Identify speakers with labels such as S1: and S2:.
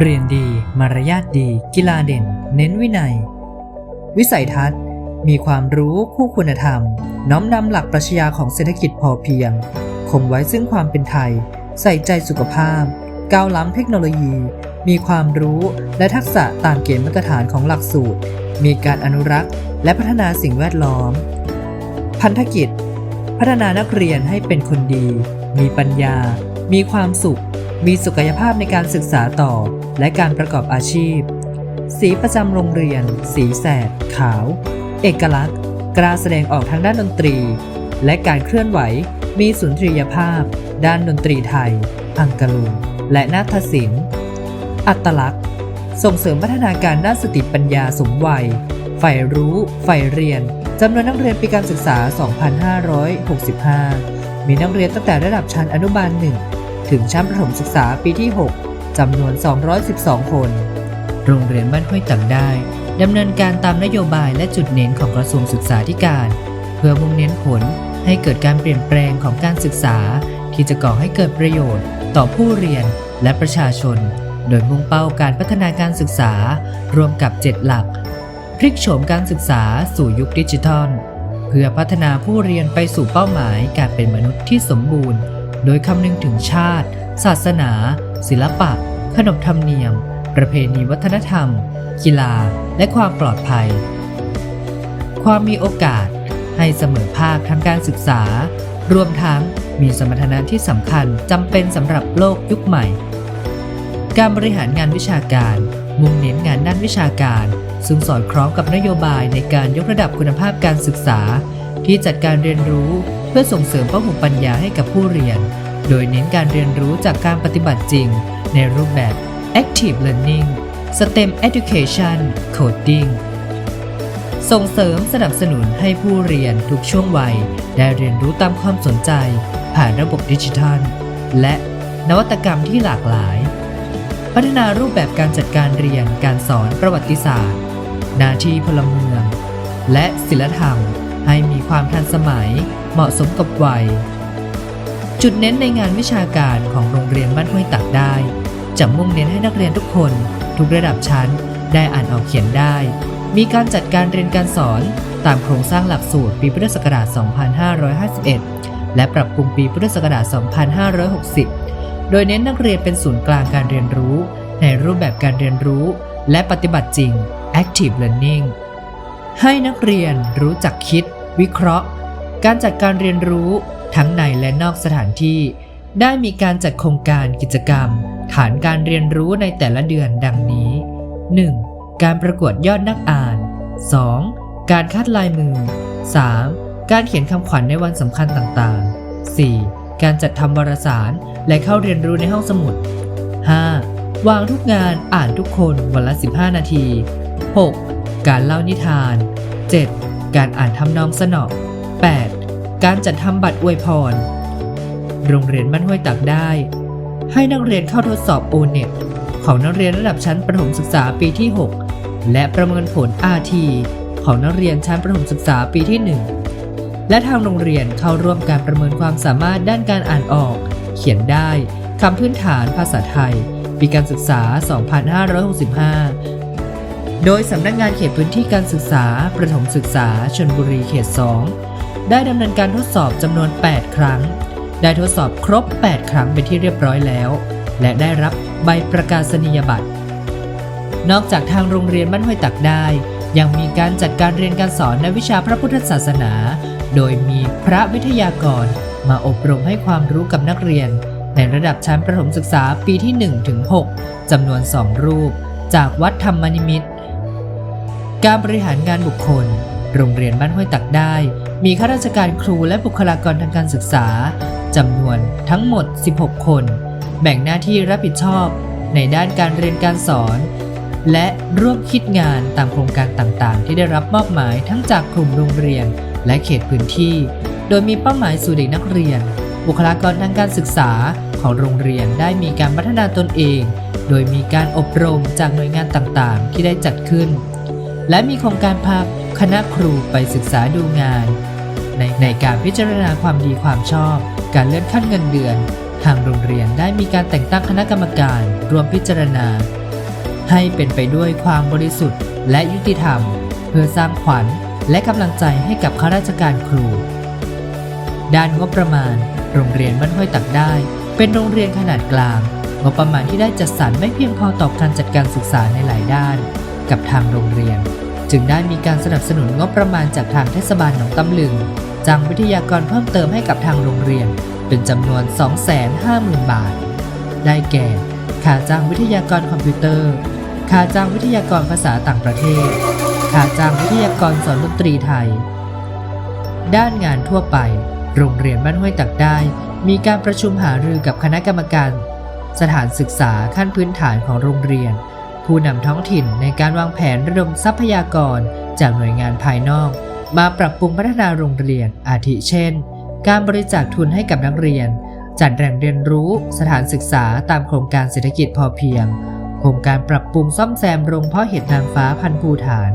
S1: เรียนดี มารยาทดี กีฬาเด่น เน้นวินัย วิสัยทัศน์ มีความรู้คู่คุณธรรม น้อมนำหลักปรัชญาของเศรษฐกิจพอเพียง คงไว้ซึ่งความเป็นไทย ใส่ใจสุขภาพ ก้าวล้ำเทคโนโลยี มีความรู้และทักษะตามเกณฑ์มาตรฐานของหลักสูตร มีการอนุรักษ์ และพัฒนาสิ่งแวดล้อม พันธกิจ พัฒนานักเรียนให้เป็นคนดี มีปัญญา มีความสุข มีศักยภาพในการศึกษาต่อ และการประกอบอาชีพ สีประจำโรงเรียน สีแสด ขาว เอกลักษณ์ กล้าแสดงออกทางด้านดนตรี และการเคลื่อนไหว มีสุนทรียภาพ ด้านดนตรีไทย อังกลุงและนาฏศิลป์ อัตลักษณ์ ส่งเสริมพัฒนาการด้านสติปัญญาสมวัยใฝ่รู้ใฝ่เรียน จำนวนนักเรียนปีการศึกษา 2565 มีนักเรียนตั้งแต่ระดับชั้นอนุบาล 1 ถึงชั้นประถมศึกษาปีที่ 6 จำนวน 212 คน โรงเรียนบ้านห้วยตังได้ดำเนินการตามนโยบายและจุดเน้นของกระทรวงศึกษาธิการ เพื่อมุ่งเน้นผลให้เกิดการเปลี่ยนแปลงของการศึกษา ที่จะก่อให้เกิดประโยชน์ ต่อผู้เรียนและประชาชน โดยมุ่งเป้าการพัฒนาการศึกษา รวมกับ 7 หลัก พลิกโฉมการศึกษาสู่ยุคดิจิทัล เพื่อพัฒนาผู้เรียนไปสู่เป้าหมายการเป็นมนุษย์ที่สมบูรณ์ โดยคำนึงถึงชาติ ศาสนา ศิลปะ ขนบธรรมเนียม ประเพณีวัฒนธรรม กีฬา และความปลอดภัย ความมีโอกาส ให้เสมอภาคทางการศึกษา รวมทั้งมีสมรรถนะที่สำคัญจำเป็นสำหรับโลกยุคใหม่ การบริหารงานวิชาการ มุ่งเน้นงานด้านวิชาการ ซึ่งสอดคล้องกับนโยบายในการยกระดับคุณภาพการศึกษา ที่จัดการเรียนรู้เพื่อส่งเสริมพหุปัญญาให้กับผู้เรียน โดยเน้นการเรียนรู้จากการปฏิบัติจริง ในรูปแบบ Active Learning STEM Education Coding ส่งเสริมสนับสนุนให้ผู้เรียนทุกช่วงวัย ได้เรียนรู้ตามความสนใจ ผ่านระบบดิจิทัล และนวัตกรรมที่หลากหลาย พัฒนารูปแบบการจัดการเรียนการสอนประวัติศาสตร์หน้าที่พลเมือง และศิลธรรม ให้มีความทันสมัยเหมาะสมกับวัย จุดเน้นในงานวิชาการของโรงเรียนบ้านห้วยตักได้ จะมุ่งเน้นให้นักเรียนทุกคน ทุกระดับชั้น ได้อ่านออกเขียนได้ มีการจัดการเรียนการสอนตามโครงสร้างหลักสูตรปีพุทธศักราช 2551 และปรับปรุงปีพุทธศักราช 2560 โดยเน้นนักเรียนเป็นศูนย์กลางการเรียนรู้ ในรูปแบบการเรียนรู้ และปฏิบัติจริง Active Learning ให้นักเรียนรู้จักคิด วิเคราะห์ การจัดการเรียนรู้ทั้งในและนอกสถานที่ ได้มีการจัดโครงการกิจกรรม ฐานการเรียนรู้ในแต่ละเดือนดังนี้ 1. การประกวดยอดนักอ่าน 2. การคัดลายมือ 3. การเขียนคำขวัญในวันสำคัญต่างๆ 4. การจัดทำวารสารและเข้าเรียนรู้ในห้องสมุด 5. วางทุกงานอ่านทุกคนวันละ 15 นาที 6. การเล่านิทาน 7. การอ่านทำนองสนอ 8. การจัดทำบัตรอวยพร โรงเรียนบ้านห้วยตักได้ ให้นักเรียนเข้าทดสอบ o n e t ของนักเรียนระดับชั้นประถมศึกษาปีที่ 6 และประเมินผล RT ของนักเรียนชั้นประถมศึกษาปีที่ 1 และทางโรงเรียนเข้าร่วมการประเมินความสามารถด้านการอ่านออก เขียนได้คำพื้นฐานภาษาไทย ปีการศึกษา 2565 โดยสำนักงานเขตพื้นที่การศึกษา ประถมศึกษาชนบุรีเขต 2 ได้ดำเนินการทดสอบจำนวน 8 ครั้ง ได้ทดสอบครบ 8 ครั้งเป็นที่เรียบร้อยแล้ว และได้รับใบประกาศนียบัตร นอกจากทางโรงเรียนบ้านห้วยตักได้ ยังมีการจัดการเรียนการสอนในวิชาพระพุทธศาสนา โดยมีพระวิทยากรมาอบรมให้ความรู้กับนักเรียน ในระดับชั้นประถมศึกษาปีที่1ถึง6จำนวน 2 รูป จากวัดธรรมนิมิตร การบริหารงานบุคคล โรงเรียนบ้านห้วยตักได้ มีข้าราชการครูและบุคลากรทางการศึกษาจำนวนทั้งหมด 16 คน แบ่งหน้าที่รับผิดชอบในด้านการเรียนการสอน และร่วมคิดงานตามโครงการต่างๆ ที่ได้รับมอบหมายทั้งจากกลุ่มโรงเรียนและเขตพื้นที่ โดยมีเป้าหมายสู่เด็กนักเรียน บุคลากรทางการศึกษาของโรงเรียนได้มีการพัฒนาตนเอง โดยมีการอบรมจากหน่วยงานต่างๆ ที่ได้จัดขึ้น และมีโครงการพาคณะครูไปศึกษาดูงาน ในในการพิจารณาความดีความชอบ การเลื่อนขั้นเงินเดือน ทางโรงเรียนได้มีการแต่งตั้งคณะกรรมการ รวมพิจารณา ให้เป็นไปด้วยความบริสุทธิ์ และยุติธรรม เพื่อสร้างขวัญและกำลังใจให้กับข้าราชการครู ด้านงบประมาณ โรงเรียนบ้านห้วยตักได้ เป็นโรงเรียนขนาดกลางงบประมาณที่ได้จัดสรรไม่เพียงพอต่อการจัดการศึกษาในหลายด้าน กับทางโรงเรียน จึงได้มีการสนับสนุนงบประมาณจากทางเทศบาลหนองตำลึงจ้างวิทยากรเพิ่มเติมให้กับทางโรงเรียน เป็นจำนวน 250,000 บาท ได้แก่ค่าจ้างวิทยากรคอมพิวเตอร์ ค่าจ้างวิทยากรภาษาต่างประเทศ ค่าจ้างวิทยากรสอนดนตรีไทย ด้านงานทั่วไป โรงเรียนบ้านห้วยตักได้ มีการประชุมหารือกับคณะกรรมการ สถานศึกษาขั้นพื้นฐานของโรงเรียน ผู้นำท้องถิ่นในการวางแผนระดมทรัพยากรจากหน่วยงานภายนอก มาปรับปรุงพัฒนาโรงเรียนอาทิเช่น การบริจาคทุนให้กับนักเรียน จัดแหล่งเรียนรู้สถานศึกษาตามโครงการเศรษฐกิจพอเพียง โครงการปรับปรุงซ่อมแซมโรงเพาะเห็ดนางฟ้าพันภูฐาน